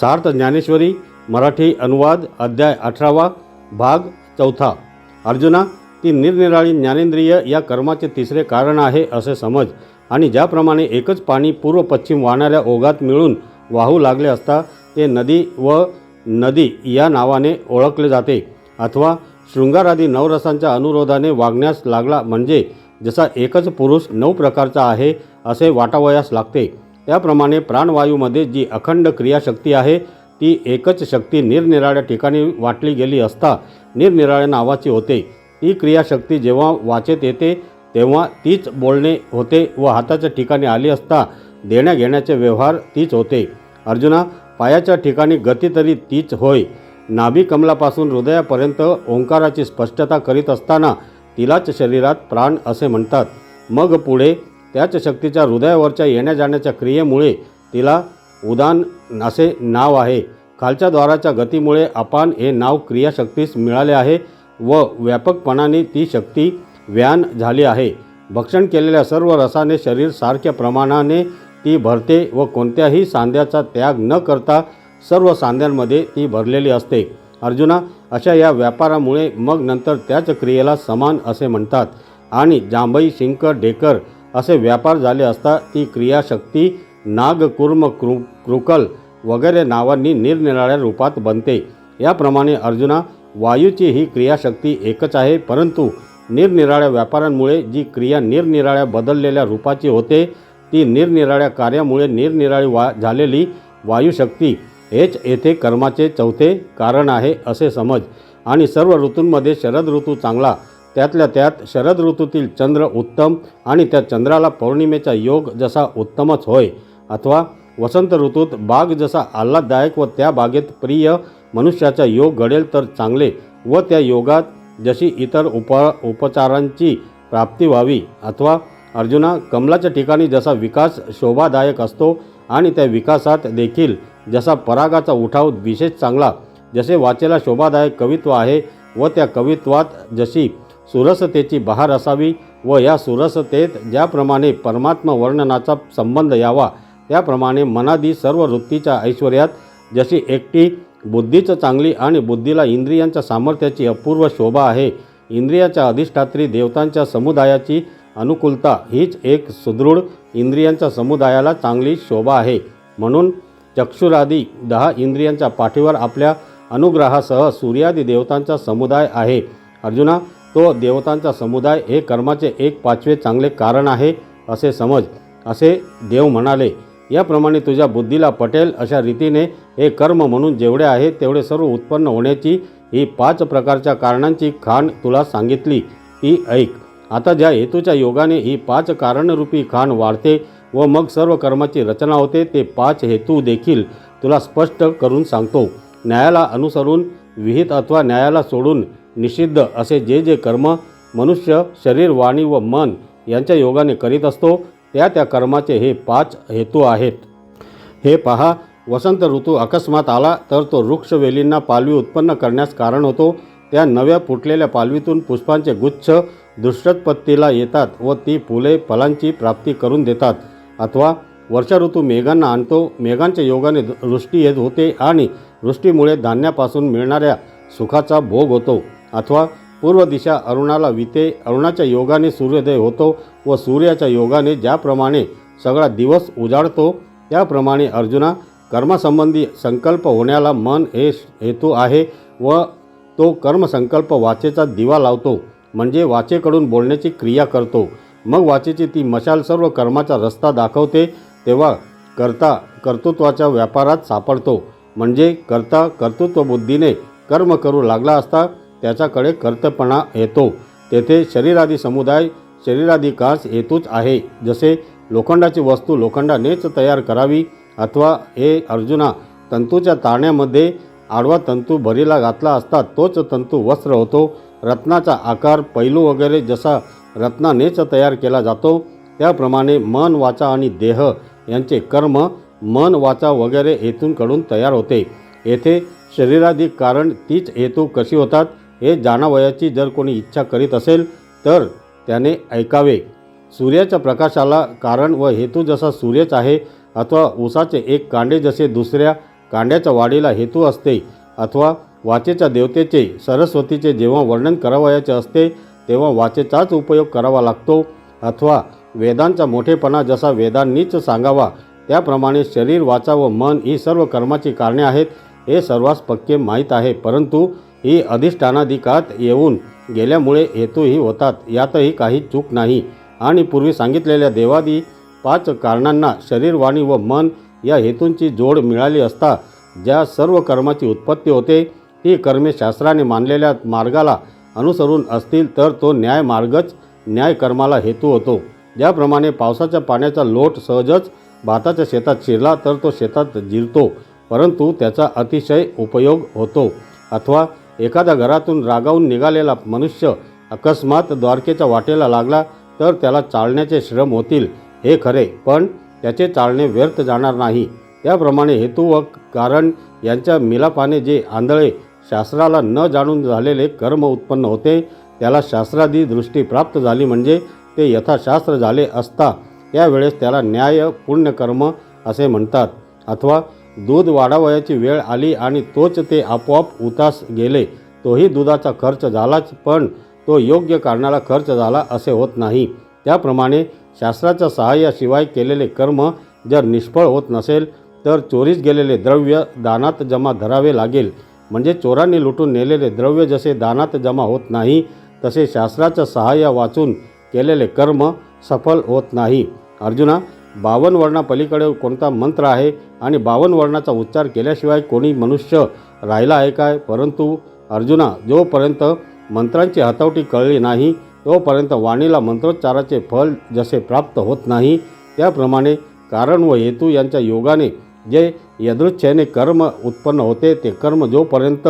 सार्थ ज्ञानेश्वरी मराठी अनुवाद अध्याय अठरावा भाग चौथा. अर्जुना ती निरनिराळी ज्ञानेंद्रिय या कर्माचे तिसरे कारण आहे असे समज आणि ज्याप्रमाणे एकच पाणी पूर्व पश्चिम वाहणाऱ्या ओघात मिळून वाहू लागले असता ते नदी व नदी या नावाने ओळखले जाते. अथवा शृंगारादी नवरसांच्या अनुरोधाने वागण्यास लागला म्हणजे जसा एकच पुरुष नऊ प्रकारचा आहे असे वाटावयास लागते. त्याप्रमाणे प्राणवायूमध्ये जी अखंड क्रियाशक्ती आहे ती एकच शक्ती निरनिराळ्या ठिकाणी वाटली गेली असता निरनिराळ्या नावाची होते. ती क्रियाशक्ती जेव्हा वाचेत येते तेव्हा तीच बोलणे होते व हाताच्या ठिकाणी आली असता देण्याघेण्याचे व्यवहार तीच होते. अर्जुना पायाच्या ठिकाणी गती तरी तीच होय. नाभी कमलापासून हृदयापर्यंत ओंकाराची स्पष्टता करीत असताना तिलाच शरीरात प्राण असे म्हणतात. मग पुढे त्याच शक्तीच्या हृदयावरच्या येण्या जाण्याच्या क्रियेमुळे तिला उदान असे नाव आहे. खालच्या द्वाराच्या गतीमुळे अपान हे नाव क्रियाशक्तीस मिळाले आहे व व्यापकपणाने ती शक्ती व्यान झाली आहे. भक्षण केलेल्या सर्व रसाने शरीर सारख्या प्रमाणाने ती भरते व कोणत्याही सांध्याचा त्याग न करता सर्व सांध्यांमध्ये ती भरलेली असते. अर्जुना अशा या व्यापारामुळे मग नंतर त्याच क्रियेला समान असे म्हणतात. आणि जांभई शिंक डेकर असे व्यापार झाले असता ती क्रियाशक्ती नाग कुर्म कृ कृकल वगैरे नावांनी निरनिराळ्या रूपात बनते. याप्रमाणे अर्जुना वायूची ही क्रियाशक्ती एकच आहे परंतु निरनिराळ्या व्यापारांमुळे जी क्रिया निरनिराळ्या बदललेल्या रूपाची होते ती निरनिराळ्या कार्यामुळे निरनिराळी वा झालेली वायुशक्ती हेच येथे कर्माचे चौथे कारण आहे असे समज. आणि सर्व ऋतूंमध्ये शरद ऋतू चांगला त्यातल्या त्यात शरद ऋतूतील चंद्र उत्तम आणि त्या चंद्राला पौर्णिमेचा योग जसा उत्तमच होय अथवा वसंत ऋतूत बाग जसा आल्हाददायक व त्या बागेत प्रिय मनुष्याचा योग घडेल तर चांगले व त्या योगात जशी इतर उप उपचारांची प्राप्ती व्हावी अथवा अर्जुना कमलाच्या ठिकाणी जसा विकास शोभादायक असतो आणि त्या विकासात देखील जसा परागाचा उठाव विशेष चांगला जसे वाचेला शोभादायक कवित्व आहे व त्या कवित्वात जशी सुरसतेची बहार असावी व या सुरसतेत ज्याप्रमाणे परमात्मा वर्णनाचा संबंध यावा त्याप्रमाणे मनादी सर्व वृत्तीच्या ऐश्वर्यात जशी एकटी बुद्धीचं चांगली आणि बुद्धीला इंद्रियांच्या सामर्थ्याची अपूर्व शोभा आहे इंद्रियाच्या अधिष्ठात्री देवतांच्या समुदायाची अनुकूलता हीच एक सुदृढ इंद्रियांच्या समुदायाला चांगली शोभा आहे. म्हणून चक्षुरादी दहा इंद्रियांच्या पाठीवर आपल्या अनुग्रहासह सूर्यादी देवतांचा समुदाय आहे. अर्जुना तो देवतांचा समुदाय हे कर्माचे एक पाचवे चांगले कारण आहे असे समज असे देव म्हणाले. याप्रमाणे तुझ्या बुद्धीला पटेल अशा रीतीने हे कर्म म्हणून जेवढे आहे तेवढे सर्व उत्पन्न होण्याची ही पाच प्रकारच्या कारणांची खाण तुला सांगितली. ती ऐक. आता ज्या हेतूच्या योगाने ही पाच कारणरूपी खाण वाढते व मग सर्व कर्माची रचना होते ते पाच हेतू देखील तुला स्पष्ट करून सांगतो. न्यायाला अनुसरून विहित अथवा न्यायाला सोडून निषिद्ध असे जे जे कर्म मनुष्य शरीर वाणी व मन यांच्या योगाने करीत असतो त्या त्या कर्माचे हे पाच हेतू आहेत. हे पहा वसंत ऋतू अकस्मात आला तर तो वृक्ष वेलींना पालवी उत्पन्न करण्यास कारण होतो. त्या नव्या फुटलेल्या पालवीतून पुष्पांचे गुच्छ दृष्टोत्पत्तीला येतात व ती फुले फलांची प्राप्ती करून देतात. अथवा वर्षा ऋतू मेघांना आणतो मेघांच्या योगाने वृष्टी येत होते आणि वृष्टीमुळे धान्यापासून मिळणाऱ्या सुखाचा भोग होतो. अथवा पूर्व दिशा अरुणाला विते अरुणाच्या योगाने सूर्योदय होतो व सूर्याच्या योगाने ज्याप्रमाणे सगळा दिवस उजाडतो त्याप्रमाणे अर्जुना कर्मसंबंधी संकल्प होण्याला मन हे हेतू आहे व तो कर्मसंकल्प वाचेचा दिवा लावतो म्हणजे वाचेकडून बोलण्याची क्रिया करतो. मग वाचेची ती मशाल सर्व कर्माचा रस्ता दाखवते तेव्हा कर्ता कर्तृत्वाच्या व्यापारात सापडतो. म्हणजे कर्ता कर्तृत्व बुद्धीने कर्म करू लागला असता त्याच्याकडे कर्तपणा येतो. तेथे शरीरादी समुदाय शरीरादी कास हेतूच आहे. जसे लोखंडाची वस्तू लोखंडानेच तयार करावी अथवा हे अर्जुना तंतूच्या ताण्यामध्ये आडवा तंतू भरीला घातला असता तोच तंतू वस्त्र होतो. रत्नाचा आकार पैलू वगैरे जसा रत्नानेच तयार केला जातो त्याप्रमाणे मन वाचा आणि देह यांचे कर्म मन वाचा वगैरे हेतूंकडून तयार होते. येथे शरीराधिक कारण तीच हेतू कशी होतात? हे जाणावयाची जर कोणी इच्छा करीत असेल तर त्याने ऐकावे. सूर्याच्या प्रकाशाला कारण व हेतू जसा सूर्यच आहे अथवा ऊसाचे एक कांडे जसे दुसऱ्या कांड्याच्या वाढीला हेतू असते अथवा वाचेच्या देवतेचे सरस्वतीचे जेव्हा वर्णन करावयाचे असते तेव्हा वाचेचाच उपयोग करावा लागतो अथवा वेदांचा मोठेपणा जसा वेदांनीच सांगावा त्याप्रमाणे शरीर वाचा व मन ही सर्व कर्माची कारणे आहेत हे सर्वांस पक्के माहीत आहे परंतु ही अधिष्ठानाधिकात येऊन गेल्यामुळे हेतूही होतात. यातही काही चूक नाही. आणि पूर्वी सांगितलेल्या देवादी पाच कारणांना शरीरवाणी व मन या हेतूंची जोड मिळाली असता ज्या सर्व कर्माची उत्पत्ती होते ती कर्मे शास्त्राने मानलेल्या मार्गाला अनुसरून असतील तर तो न्याय मार्गच न्याय कर्माला हेतू होतो. ज्याप्रमाणे पावसाच्या पाण्याचा लोट सहजच भाताच्या शेतात शिरला तर तो शेतात जिरतो परंतु त्याचा अतिशय उपयोग होतो. अथवा एखाद्या घरातून रागावून निघालेला मनुष्य अकस्मात द्वारकेच्या वाटेला लागला तर त्याला चालण्याचे श्रम होतील हे खरे. पण त्याचे चालणे व्यर्थ जाणार नाही. त्याप्रमाणे हेतू व कारण यांच्या मिलापाने जे आंधळे शास्त्राला न जाणून झालेले कर्म उत्पन्न होते त्याला शास्त्रादी दृष्टी प्राप्त झाली म्हणजे ते यथाशास्त्र झाले असता त्यावेळेस त्याला न्याय पुण्यकर्म असे म्हणतात. अथवा दूध वाढावयाची वेळ आली आणि तोच ते आपोआप उतास गेले. तोही दुधाचा खर्च झालाच पण तो योग्य कारणाला खर्च झाला असे होत नाही. त्याप्रमाणे शास्त्राच्या सहाय्याशिवाय केलेले कर्म जर निष्फळ होत नसेल तर चोरीस गेलेले द्रव्य दानात जमा धरावे लागेल. म्हणजे चोरांनी लुटून नेलेले द्रव्य जसे दानात जमा होत नाही तसे शास्त्राचं सहाय्य वाचून केलेले कर्म सफल होत नाही. अर्जुना बावन वर्णापलीकडे कोणता मंत्र आहे आणि बावन वर्णाचा उच्चार केल्याशिवाय कोणी मनुष्य राहिला आहे काय? परंतु अर्जुना जोपर्यंत मंत्रांची हातावटी कळली नाही तोपर्यंत वाणीला मंत्रोच्चाराचे फल जसे प्राप्त होत नाही त्याप्रमाणे कारण व हेतू यांच्या योगाने जे यदृच्छेने कर्म उत्पन्न होते ते कर्म जोपर्यंत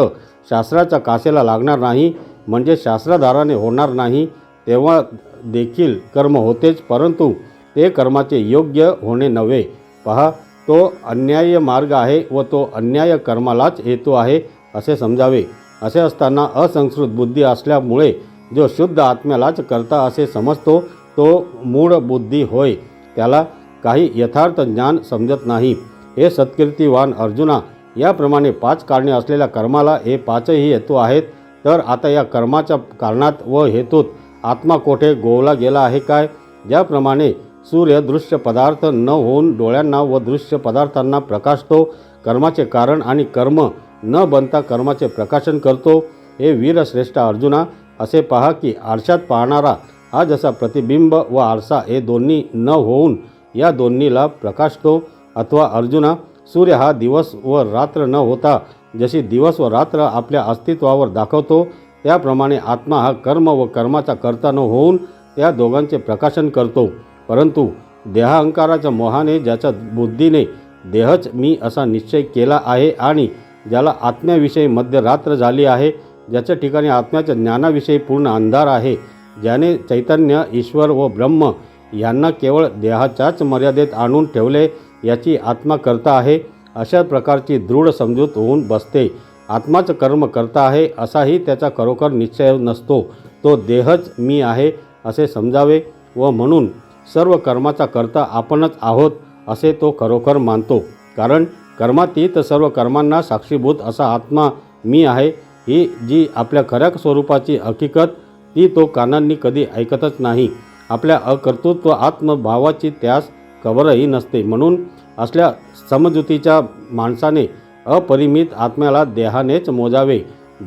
शास्त्राच्या कासेला लागणार नाही म्हणजे शास्त्राधाराने होणार नाही तेव्हा देखील कर्म होतेच परंतु ते कर्माचे योग्य होणे नव्हे. पहा तो अन्याय मार्ग आहे व तो अन्याय कर्मालाच हेतू आहे असे समजावे. असे असताना असंस्कृत बुद्धी असल्यामुळे जो शुद्ध आत्म्यालाच करता असे समजतो तो मूळ बुद्धी होय. त्याला काही यथार्थ ज्ञान समजत नाही. हे सत्कीर्तीवान अर्जुना याप्रमाणे पाच कारणे असलेल्या कर्माला हे पाचही हेतू आहेत. तर आता या कर्माच्या कारणात व हेतूत आत्मा कोठे गोवला गेला आहे काय? ज्याप्रमाणे सूर्य दृश्य पदार्थ न होऊन डोळ्यांना व दृश्य पदार्थांना प्रकाशतो कर्माचे कारण आणि कर्म न बनता कर्माचे प्रकाशन करतो. हे वीरश्रेष्ठ अर्जुना असे पहा की आरशात पाहणारा हा जसा प्रतिबिंब व आरसा हे दोन्ही न होऊन या दोन्हीला प्रकाशतो. अथवा अर्जुना सूर्य हा दिवस व रात्र न होता जशी दिवस व रात्र आपल्या अस्तित्वावर दाखवतो त्याप्रमाणे आत्मा हा कर्म व कर्माचा कर्ता न होऊन त्या दोघांचे प्रकाशन करतो. परंतु देहांकाराच्या मोहाने ज्याच्या बुद्धीने देहच मी असा निश्चय केला आहे आणि ज्याला आत्म्याविषयी मध्यरात्र झाली आहे ज्याच्या ठिकाणी आत्म्याच्या ज्ञानाविषयी पूर्ण अंधार आहे ज्याने चैतन्य ईश्वर व ब्रह्म यांना केवळ देहाच्याच मर्यादेत आणून ठेवले याची आत्मा करता आहे अशा प्रकारची दृढ समजूत होऊन बसते. आत्माचं कर्म करता आहे असाही त्याचा खरोखर निश्चय नसतो. तो देहच मी आहे असे समजावे व म्हणून सर्व कर्माचा करता आपणच आहोत असे तो खरोखर मानतो. कारण कर्मातीत सर्व कर्मांना साक्षीभूत असा आत्मा मी आहे ही जी आपल्या खऱ्या स्वरूपाची हकीकत ती तो कानांनी कधी ऐकतच नाही. आपल्या अकर्तृत्व आत्मभावाची त्यास कवरही नसते. म्हणून असल्या समजुतीच्या माणसाने अपरिमित आत्म्याला देहानेच मोजावे.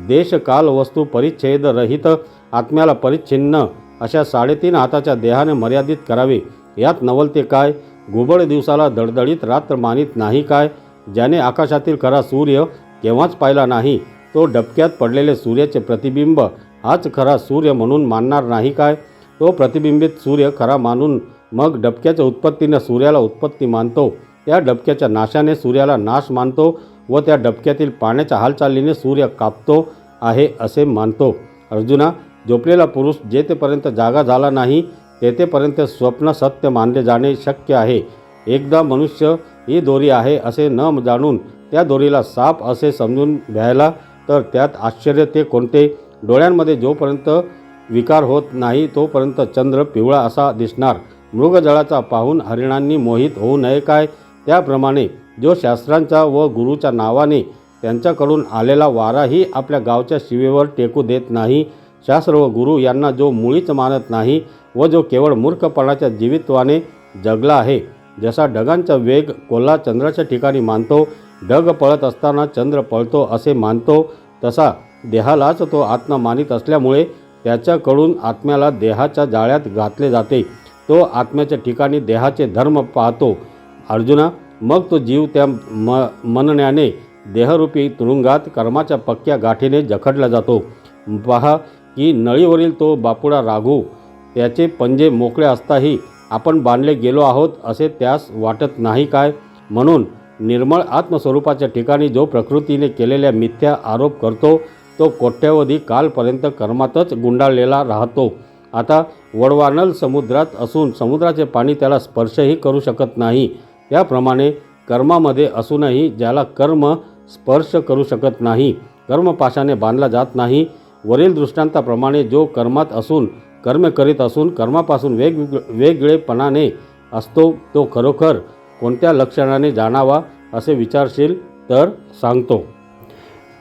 देशकाल वस्तू परिच्छेद रहित आत्म्याला परिच्छिन्न अशा साडेतीन हाताच्या देहाने मर्यादित करावे. यात नवलते काय? घुबड दिवसाला दडदडीत रात्र मानित नाही काय? ज्याने आकाशातील खरा सूर्य केव्हाच पाहिला नाही तो डबक्यात पडलेले सूर्याचे प्रतिबिंब हाच खरा सूर्य म्हणून मानणार नाही काय? तो प्रतिबिंबित सूर्य खरा मानून मग डबक्याच्या उत्पत्तीने सूर्याला उत्पत्ती मानतो. त्या डबक्याच्या नाशाने सूर्याला नाश मानतो व त्या डबक्यातील पाण्याच्या हालचालीने सूर्य कापतो आहे असे मानतो. अर्जुना झोपलेला पुरुष जेथेपर्यंत जागा झाला नाही तेथेपर्यंत स्वप्न सत्य मानले जाणे शक्य आहे. एकदा मनुष्य ही दोरी आहे असे न जाणून त्या दोरीला साप असे समजून घ्यायला तर त्यात आश्चर्य ते कोणते? डोळ्यांमध्ये जोपर्यंत विकार होत नाही तोपर्यंत चंद्र पिवळा असा दिसणार. मृगजळाचा पाहून हरिणांनी मोहित होऊ नये काय? त्याप्रमाणे जो शास्त्रांच्या व गुरुच्या नावाने त्यांच्याकडून आलेला वाराही आपल्या गावच्या शिवेवर टेकू देत नाही शास्त्र व गुरु यांना जो मुळीच मानत नाही व जो केवळ मूर्खपणाच्या जीवित्वाने जगला आहे जसा ढगांचा वेग कोल्हा चंद्राच्या ठिकाणी मानतो ढग पळत असताना चंद्र पळतो असे मानतो तसा देहालाच तो आत्मा मानित असल्यामुळे त्याच्याकडून आत्म्याला देहाच्या जाळ्यात घातले जाते. तो आत्म्याच्या ठिकाणी देहाचे धर्म पाहतो. अर्जुना मग तो जीव त्या म मनण्याने देहरूपी तुरुंगात कर्माच्या पक्क्या गाठीने जखडला जातो. पहा की नळीवरील तो बापुडा राघू त्याचे पंजे मोकळे असताही आपण बांधले गेलो आहोत असे त्यास वाटत नाही काय? म्हणून निर्मळ आत्मस्वरूपाच्या ठिकाणी जो प्रकृतीने केलेल्या मिथ्या आरोप करतो तो कोट्यवधी कालपर्यंत कर्मातच गुंडाळलेला राहतो. आता वडवानल समुद्रात असून समुद्राचे पाणी त्याला स्पर्शही करू शकत नाही. त्याप्रमाणे कर्मामध्ये असूनही ज्याला कर्म स्पर्श करू शकत नाही कर्मपाशाने बांधला जात नाही वरील दृष्टांताप्रमाणे जो कर्मात असून कर्म करीत असून कर्मापासून वेग वेगळेपणाने असतो तो खरोखर कोणत्या लक्षणाने जाणावा असे विचारशील तर सांगतो.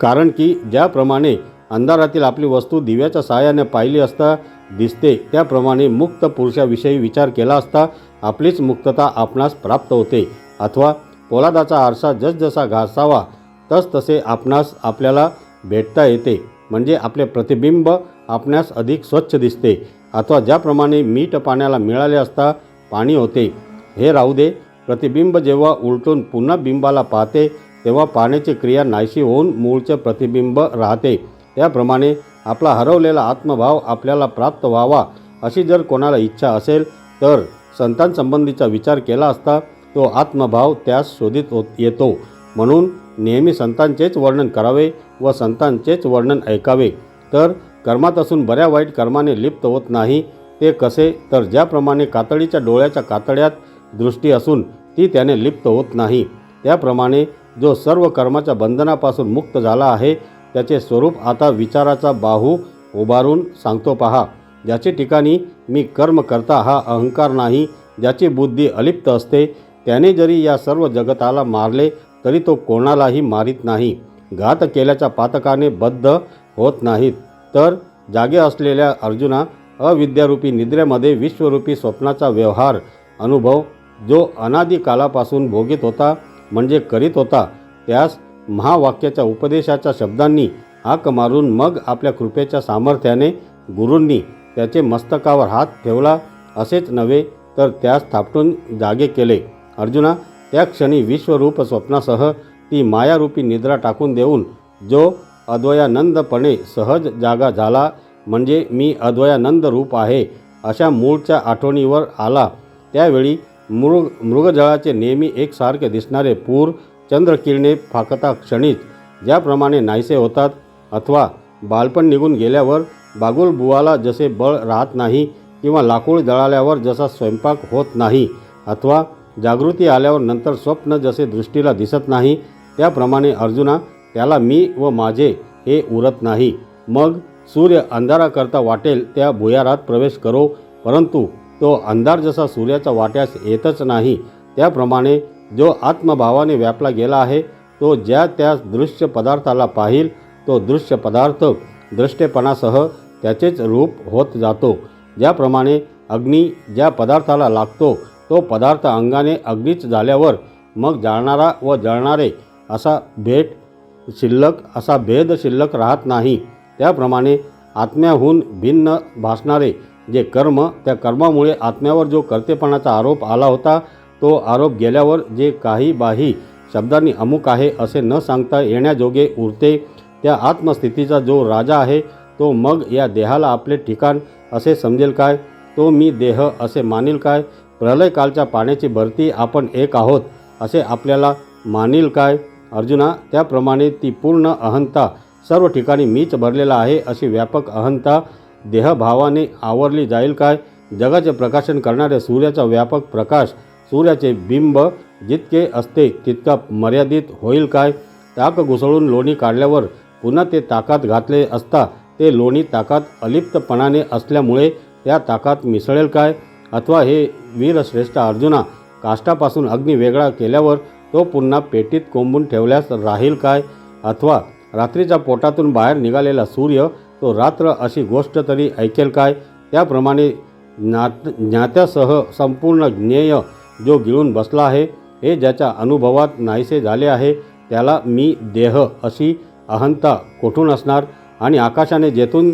कारण की ज्याप्रमाणे अंधारातील आपली वस्तू दिव्याच्या सहाय्याने पाहिली असता दिसते त्याप्रमाणे मुक्त पुरुषाविषयी विचार केला असता आपलीच मुक्तता आपणास प्राप्त होते. अथवा पोलादाचा आरसा जसजसा घासावा तसतसे आपणास आपल्याला भेटता येते. म्हणजे आपले प्रतिबिंब आपणास अधिक स्वच्छ दिसते. अथवा ज्याप्रमाणे मीठ पाण्याला मिळाले असता पाणी होते. हे राहू दे. प्रतिबिंब जेव्हा उलटून पुन्हा बिंबाला पाहते तेव्हा पाण्याची क्रिया नाहीशी होऊन मूळचे प्रतिबिंब राहते. त्याप्रमाणे आपला हरवलेला आत्मभाव आपल्याला प्राप्त व्हावा अशी जर कोणाला इच्छा असेल तर संतांसंबंधीचा विचार केला असता तो आत्मभाव त्यास शोधित होत येतो. म्हणून नेहमी संतांचेच वर्णन करावे व संतांचेच वर्णन ऐकावे. तर कर्मात असून बऱ्या वाईट कर्माने लिप्त होत नाही. ते कसे? तर ज्याप्रमाणे कातडीच्या डोळ्याच्या कातड्यात दृष्टी असून ती त्याने लिप्त होत नाही. त्याप्रमाणे जो सर्व कर्माच्या बंधनापासून मुक्त झाला आहे त्याचे स्वरूप आता विचाराचा बाहू उभारून सांगतो पहा. ज्याचे ठिकाणी मी कर्म करता हा अहंकार नाही ज्याची बुद्धी अलिप्त असते त्याने जरी या सर्व जगताला मारले तरी तो कोणालाही मारित नाही. घात केल्याच्या पातकाने बद्ध होत नाहीत. तर जागे असलेल्या अर्जुना अविद्यारूपी निद्रेमध्ये विश्वरूपी स्वप्नाचा व्यवहार अनुभव जो अनादी कालापासून भोगीत होता म्हणजे करीत होता त्यास महावाक्याच्या उपदेशाच्या शब्दांनी हाक मारून मग आपल्या कृपेच्या सामर्थ्याने गुरूंनी त्याचे मस्तकावर हात ठेवला असेच नव्हे तर त्यास थापटून जागे केले. अर्जुना त्या क्षणी विश्वरूप स्वप्नासह ती मायारूपी निद्रा टाकून देऊन जो अद्वयानंदपणे सहज जागा झाला म्हणजे मी अद्वयानंद रूप आहे अशा मूळच्या आठवणीवर आला. त्यावेळी मृग मृगजळाचे नेहमी एकसारखे दिसणारे पूर चंद्रकिरणे फाकता क्षणीच ज्याप्रमाणे नाहीसे होतात. अथवा बालपण निघून गेल्यावर बागुल बुवाला जसे बळ राहत नाही किंवा लाकूड जळाल्यावर जसा स्वयंपाक होत नाही अथवा जागृती आल्यावर नंतर स्वप्न जसे दृष्टीला दिसत नाही त्याप्रमाणे अर्जुना त्याला मी व माझे हे उरत नाही. मग सूर्य अंधाराकरता वाटेल त्या भुयारात प्रवेश करो. परंतु तो अंधार जसा सूर्याचा वाट्यास येतच नाही त्याप्रमाणे जो आत्मभावाने व्यापला गेला आहे तो ज्या त्या दृश्य पदार्थाला पाहिल तो दृश्य पदार्थ दृष्टेपणासह त्याचेच रूप होत जातो. ज्याप्रमाणे अग्नी ज्या पदार्थाला लागतो तो पदार्थ अंगाने अग्नीच झाल्यावर मग जाळणारा व जळणारे असा भेट शिल्लक असा भेद शिल्लक राहत नाही. त्याप्रमाणे आत्म्याहून भिन्न भासणारे जे कर्म त्या कर्मामुळे आत्म्यावर जो कर्तेपणाचा आरोप आला होता तो आरोप गेल्यावर जे काही बाही शब्दांनी अमुक आहे असे न सांगता येण्याजोगे उरते त्या आत्मस्थितीचा जो राजा आहे तो मग या देहाला आपले ठिकाण असे समजेल काय? तो मी देह असे मानील काय? प्रलयकालच्या पाण्याची भरती आपण एक आहोत असे आपल्याला मानील काय? अर्जुना त्याप्रमाणे ती पूर्ण अहंता सर्व ठिकाणी मीच भरलेला आहे अशी व्यापक अहंता देहभावाने आवरली जाईल काय? जगाचे प्रकाशन करणाऱ्या सूर्याचा व्यापक प्रकाश सूर्याचे बिंब जितके असते तितका मर्यादित होईल काय? ताक घुसळून लोणी काढल्यावर पुन्हा ते ताकात घातले असता ते लोणी ताकात अलिप्तपणाने असल्यामुळे त्या ताकात मिसळेल काय? अथवा हे वीरश्रेष्ठ अर्जुना काष्टापासून अग्नी वेगळा केल्यावर तो पुन्हा पेटीत कोंबून ठेवल्यास राहील काय? अथवा रात्रीच्या पोटातून बाहेर निघालेला सूर्य तो रात्र अशी गोष्ट तरी ऐकेल काय? त्याप्रमाणे ज्ञात ज्ञात्यासह संपूर्ण ज्ञेय जो गिळून बसला आहे हे ज्याच्या अनुभवात नाहीसे झाले आहे त्याला मी देह अशी अहंता कोठून असणार? आणि आकाशाने जेथून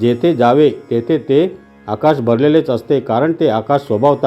जेथे जावे तेथे ते आकाश भरलेलेच असते कारण ते आकाश स्वभावत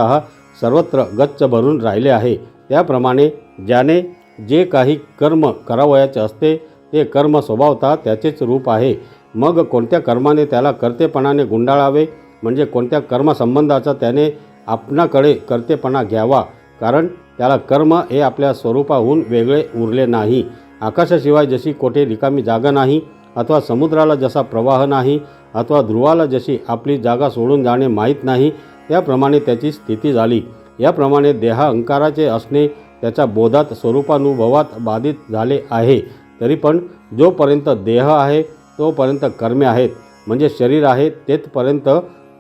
सर्वत्र गच्च भरून राहिले आहे. त्याप्रमाणे ज्याने जे काही कर्म करावयाचे असते ते कर्म स्वभावतः त्याचेच रूप आहे. मग कोणत्या कर्माने त्याला कर्तेपणाने गुंडाळावे? म्हणजे कोणत्या कर्मसंबंधाचा त्याने आपणाकडे कर्तेपणा घ्यावा? कारण त्याला कर्म हे आपल्या स्वरूपाहून वेगळे उरले नाही. आकाशाशिवाय जशी कोठे रिकामी जागा नाही अथवा समुद्राला जसा प्रवाह नाही अथवा ध्रुवाला जशी आपली जागा सोडून जाणे माहीत नाही त्याप्रमाणे त्याची स्थिती झाली. याप्रमाणे देहा अंकाराचे असणे त्याच्या बोधात स्वरूपानुभवात बाधित झाले आहे. तरी पण जोपर्यंत देह आहे तोपर्यंत कर्मे आहेत. म्हणजे शरीर आहे तेथपर्यंत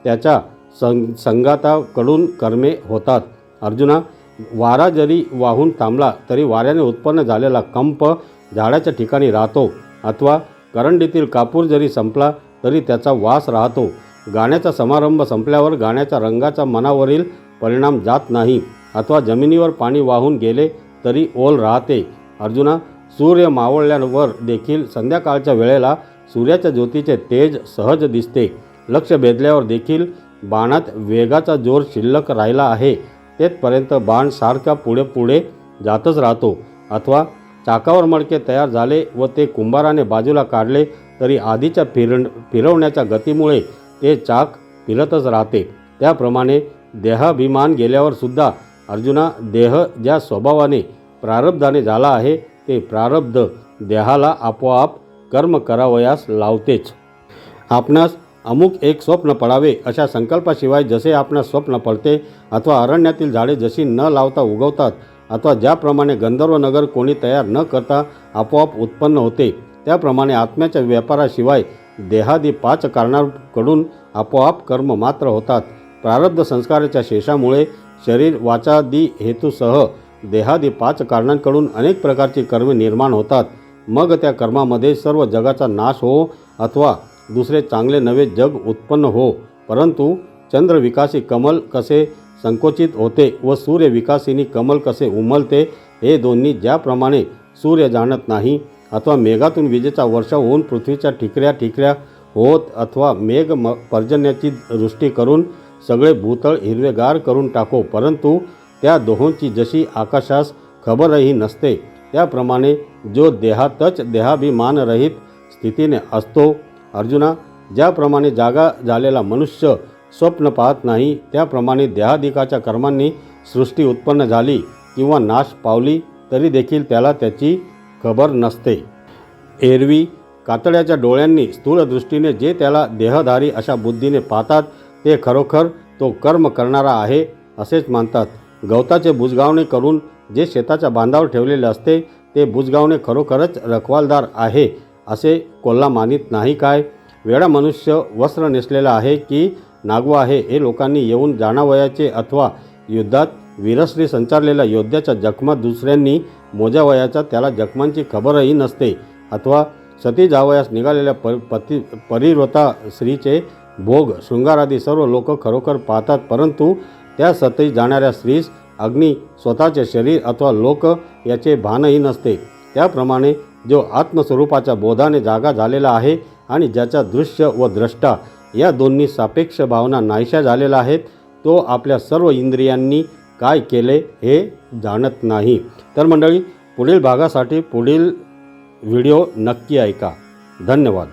त्याच्या सं संघाताकडून कर्मे होतात. अर्जुना वारा जरी वाहून थांबला तरी वाऱ्याने उत्पन्न झालेला कंप झाडाच्या ठिकाणी राहतो. अथवा करंडीतील कापूर जरी संपला तरी त्याचा वास राहतो. गाण्याचा समारंभ संपल्यावर गाण्याच्या रंगाचा मनावरील परिणाम जात नाही अथवा जमिनीवर पाणी वाहून गेले तरी ओल राहते. अर्जुना सूर्य मावळल्यावर देखील संध्याकाळच्या वेळेला सूर्याच्या ज्योतीचे तेज सहज दिसते. लक्ष भेदल्यावर देखील बाणात वेगाचा जोर शिल्लक राहिला आहे. तेथपर्यंत बाण सारखा पुढे पुढे जातच राहतो. अथवा चाकावर मडके तयार झाले व ते कुंभाराने बाजूला काढले तरी आधीच्या फिर फिरवण्याच्या गतीमुळे ते चाक फिरतच राहते. त्याप्रमाणे देहाभिमान गेल्यावरसुद्धा अर्जुना देह ज्या स्वभावाने प्रारब्धाने झाला आहे ते प्रारब्ध देहाला आपोआप कर्म करावयास लावतेच. आपणास अमुक एक स्वप्न पडावे अशा संकल्पाशिवाय जसे आपणास स्वप्न पडते अथवा अरण्यातील झाडे जशी न लावता उगवतात अथवा ज्याप्रमाणे गंधर्व नगर कोणी तयार न करता आपोआप उत्पन्न होते त्याप्रमाणे आत्म्याच्या व्यापाराशिवाय देहादी पाच कारणांकडून आपोआप कर्म मात्र होतात. प्रारब्ध संस्काराच्या शेषामुळे शरीर वाचादी हेतूसह देहादी पाच कारणांकडून अनेक प्रकारची कर्मे निर्माण होतात. मग त्या कर्मामध्ये सर्व जगाचा नाश हो अथवा दुसरे चांगले नवे जग उत्पन्न हो. परंतु चंद्रविकासी कमल कसे संकोचित होते व सूर्यविकासिनी कमल कसे उमलते हे दोन्ही ज्याप्रमाणे सूर्य जाणत नाही अथवा मेघातून विजेचा वर्षाव होऊन पृथ्वीच्या ठिकऱ्या ठिकऱ्या होत अथवा मेघ म पर्जन्याची दृष्टी करून सगळे भूतळ हिरवेगार करून टाको परंतु त्या दोहोंची जशी आकाशास खबरही नसते त्याप्रमाणे जो देहातच देहाभिमानरहित स्थितीने असतो अर्जुना ज्याप्रमाणे जागा झालेला मनुष्य स्वप्न पाहत नाही त्याप्रमाणे देहादिकाच्या कर्मांनी सृष्टी उत्पन्न झाली किंवा नाश पावली तरी देखील त्याला त्याची खबर नसते. एरवी कातड्याच्या डोळ्यांनी स्थूलदृष्टीने जे त्याला देहधारी अशा बुद्धीने पाहतात ते खरोखर तो कर्म करणारा आहे असेच मानतात. गवताचे बुजगावणे करून जे शेताच्या बांधावर ठेवलेले असते ते बुजगावणे खरोखरच रखवालदार आहे असे कोल्हा मानित नाही काय? वेळा मनुष्य वस्त्र नेसलेला आहे की नागवा आहे हे लोकांनी येऊन जाणावयाचे अथवा युद्धात वीरश्री संचारलेल्या योद्ध्याच्या जखमा दुसऱ्यांनी मोजावयाचा त्याला जखमांची खबरही नसते अथवा सती जावयास निघालेल्या प पती परिव्रता स्त्रीचे भोग शृंगारादी सर्व लोक खरोखर पाहतात परंतु त्या सतई जाणाऱ्या स्त्रीस अग्नी स्वतःचे शरीर अथवा लोक याचे भानही नसते. त्याप्रमाणे जो आत्मस्वरूपाच्या बोधाने जागा झालेला आहे आणि ज्याच्या दृश्य व द्रष्टा या दोन्ही सापेक्ष भावना नाहीशा झालेल्या आहेत तो आपल्या सर्व इंद्रियांनी काय केले हे जाणत नाही. तर मंडळी पुढील भागासाठी पुढील व्हिडिओ नक्की ऐका. धन्यवाद.